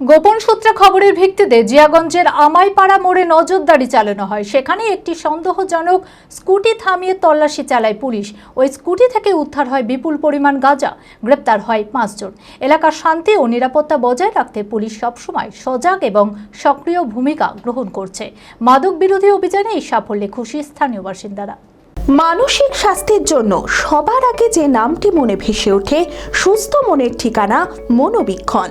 গোপন সূত্রে খবরের ভিত্তিতে জিয়াগঞ্জের আমাইপাড়া মোড়ে নজরদারি চালানো হয়। সেখানে একটি সন্দেহজনক স্কুটি থামিয়ে তল্লাশি চালায় পুলিশ। ওই স্কুটি থেকে উদ্ধার হয় বিপুল পরিমাণ গাঁজা। গ্রেপ্তার হয় পাঁচজন। এলাকার শান্তি ও নিরাপত্তা বজায় রাখতে পুলিশ সবসময় সজাগ এবং সক্রিয় ভূমিকা গ্রহণ করছে। মাদক বিরোধী অভিযানে এই সাফল্যে খুশি স্থানীয় বাসিন্দারা। মানসিক স্বাস্থ্যের জন্য সবার আগে যে নামটি মনে ভেসে ওঠে, সুস্থ মনের ঠিকানা মনোবীক্ষণ।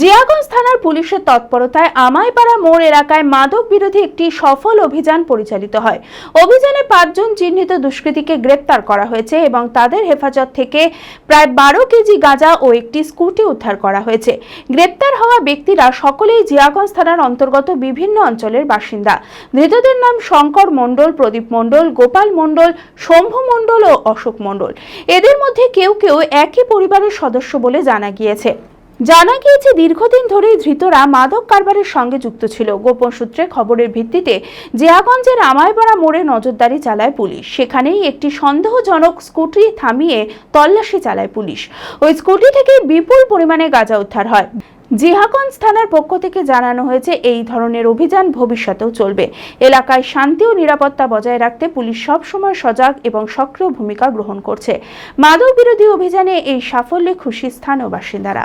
Jiaganj থানার পুলিশের তৎপরতায় আমাইপাড়া মোড় এলাকায় মাদক বিরোধী একটি সফল অভিযান পরিচালিত হয়। অভিযানে পাঁচজন চিহ্নিত দুষ্কৃতীকে গ্রেপ্তার করা হয়েছে এবং তাদের হেফাজত থেকে প্রায় বারো কেজি গাঁজা ও একটি স্কুটি উদ্ধার করা হয়েছে। গ্রেপ্তার হওয়া ব্যক্তিরা সকলেই জিয়াগঞ্জ থানার অন্তর্গত বিভিন্ন অঞ্চলের বাসিন্দা। ধৃতদের নাম শঙ্কর মণ্ডল, প্রদীপ মণ্ডল, গোপাল মণ্ডল, শম্ভু মণ্ডল ও অশোক মণ্ডল। এদের মধ্যে কেউ কেউ একই পরিবারের সদস্য বলে জানা গিয়েছে। জানা গিয়েছে, দীর্ঘদিন ধরেই ধৃতরা মাদক কারবারের সঙ্গে যুক্ত ছিল। গোপন সূত্রে খবরের ভিত্তিতে জিয়াগঞ্জের আমায়পাড়া মোড়ে নজরদারি চালায় পুলিশ। সেখানেই একটি সন্দেহজনক স্কুটি থামিয়ে তল্লাশি চালায় পুলিশ। ওই স্কুটি থেকে বিপুল পরিমাণে গাঁজা উদ্ধার হয়। জিহাগঞ্জ থানার পক্ষ থেকে জানানো হয়েছে, এই ধরনের অভিযান ভবিষ্যতেও চলবে। এলাকায় শান্তি ও নিরাপত্তা বজায় রাখতে পুলিশ সবসময় সজাগ এবং সক্রিয় ভূমিকা গ্রহণ করছে। মাদক বিরোধী অভিযানে এই সাফল্যে খুশি স্থানীয় বাসিন্দারা।